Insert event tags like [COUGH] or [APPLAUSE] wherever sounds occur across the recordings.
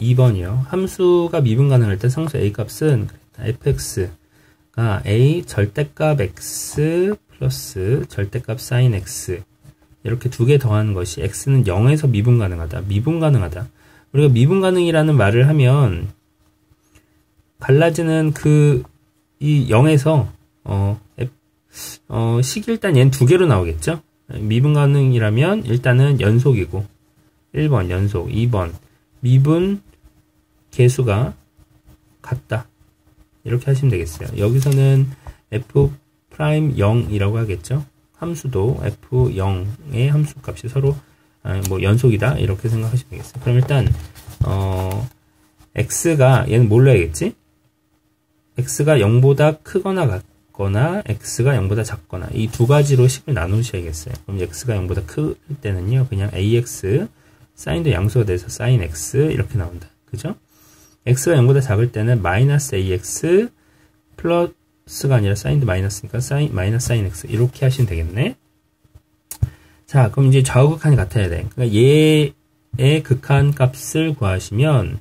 2번이요. 함수가 미분 가능할 때 상수 a 값은 fx가 a 절대값 x 플러스 절대값 sin x 이렇게 두 개 더하는 것이 x는 0에서 미분 가능하다. 미분 가능하다. 우리가 미분 가능이라는 말을 하면 갈라지는 그 이 0에서 어, 어, 식 일단 얘는 두 개로 나오겠죠? 미분 가능이라면 일단은 연속이고 1번 연속, 2번 미분 개수가 같다. 이렇게 하시면 되겠어요. 여기서는 f 프라임 0이라고 하겠죠. 함수도 f0의 함수 값이 서로 아, 뭐 연속이다 이렇게 생각하시면 되겠어요. 그럼 일단 어, x가 얘는 뭘로 해야겠지? x가 0보다 크거나 같거나 x가 0보다 작거나 이 두 가지로 식을 나누셔야겠어요. 그럼 x가 0보다 클 때는요. 그냥 ax 사인도 양수가 돼서 sin x 이렇게 나온다. 그죠? x가 0보다 작을 때는 마이너스 ax 플러스가 아니라 사인도 마이너스니까 사인 마이너스 sin x 이렇게 하시면 되겠네. 자, 그럼 이제 좌우 극한이 같아야 돼. 그러니까 얘의 극한 값을 구하시면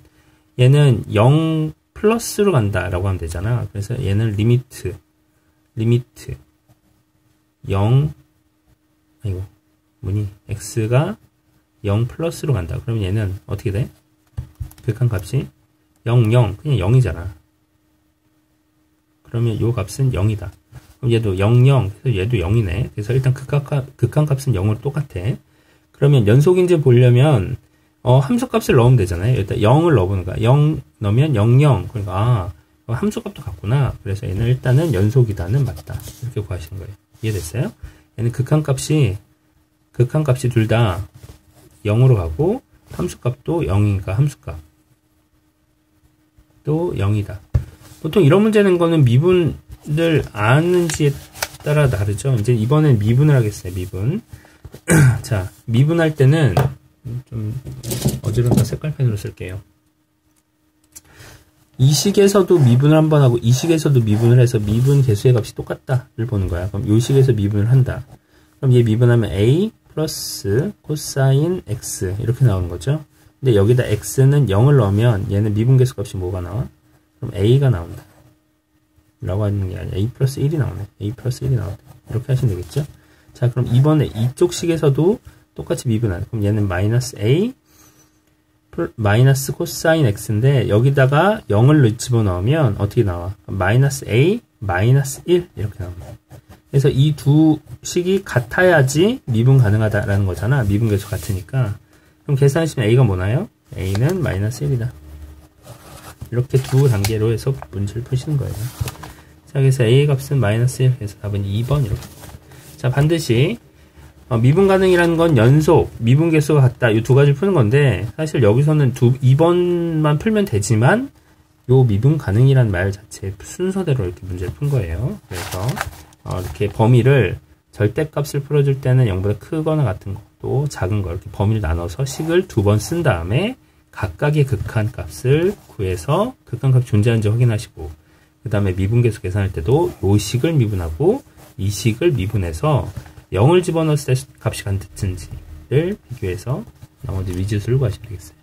얘는 0 플러스로 간다라고 하면 되잖아. 그래서 얘는 리미트 리미트 0 아이고 뭐니 x가 0 플러스로 간다. 그러면 얘는 어떻게 돼? 극한 값이 0, 0 그냥 0이잖아. 그러면 요 값은 0이다. 그럼 얘도 0, 0 그래서 얘도 0이네. 그래서 일단 극한, 값은 0으로 똑같아. 그러면 연속인지 보려면 어, 함수값을 넣으면 되잖아요. 일단 0을 넣어보는 거야. 0 넣으면 0, 0. 그러니까, 아, 함수값도 같구나. 그래서 얘는 일단은 연속이다는 맞다. 이렇게 구하시는 거예요. 이해됐어요? 얘는 극한값이, 극한값이 둘 다 0으로 가고, 함수값도 0이니까 함수값. 또 0이다. 보통 이런 문제 는 거는 미분을 아는지에 따라 다르죠. 이제 이번엔 미분을 하겠어요. 미분. [CLEARS THROAT] 자, 미분할 때는 좀 어지럽다 색깔펜으로 쓸게요. 이 식에서도 미분을 한 번 하고 이 식에서도 미분을 해서 미분 개수의 값이 똑같다를 보는 거야. 그럼 이 식에서 미분을 한다. 그럼 얘 미분하면 a 플러스 코사인 x 이렇게 나오는 거죠. 근데 여기다 x는 0을 넣으면 얘는 미분 개수 값이 뭐가 나와? 그럼 a가 나온다. 라고 하는 게 아니라 a 플러스 1이 나오네. a 플러스 1이 나온다. 이렇게 하시면 되겠죠. 자 그럼 이번에 이쪽 식에서도 똑같이 미분하는 그럼 얘는 마이너스 a 마이너스 코사인 x인데 여기다가 0을 집어넣으면 어떻게 나와? 마이너스 a 마이너스 1 이렇게 나옵니다. 그래서 이 두 식이 같아야지 미분 가능하다라는 거잖아. 미분 계수 같으니까. 그럼 계산하시면 a가 뭐나요? a는 마이너스 1이다. 이렇게 두 단계로 해서 문제를 푸시는 거예요. 자, 그래서 a 값은 마이너스 1. 그래서 답은 2번 이렇게. 자, 반드시 어, 미분 가능이라는 건 연속, 미분 개수가 같다. 이 두 가지를 푸는 건데, 사실 여기서는 두, 2번만 풀면 되지만, 요 미분 가능이란 말 자체 순서대로 이렇게 문제를 푼 거예요. 그래서, 어, 이렇게 범위를 절대값을 풀어줄 때는 0보다 크거나 같은 것도 작은 거 이렇게 범위를 나눠서 식을 두 번 쓴 다음에 각각의 극한 값을 구해서 극한 값이 존재하는지 확인하시고, 그 다음에 미분계수 계산할 때도 요 식을 미분하고 이 식을 미분해서 0을 집어넣었을 때 값이 같은지를 비교해서 나머지 위지수를 구하시면 되겠어요.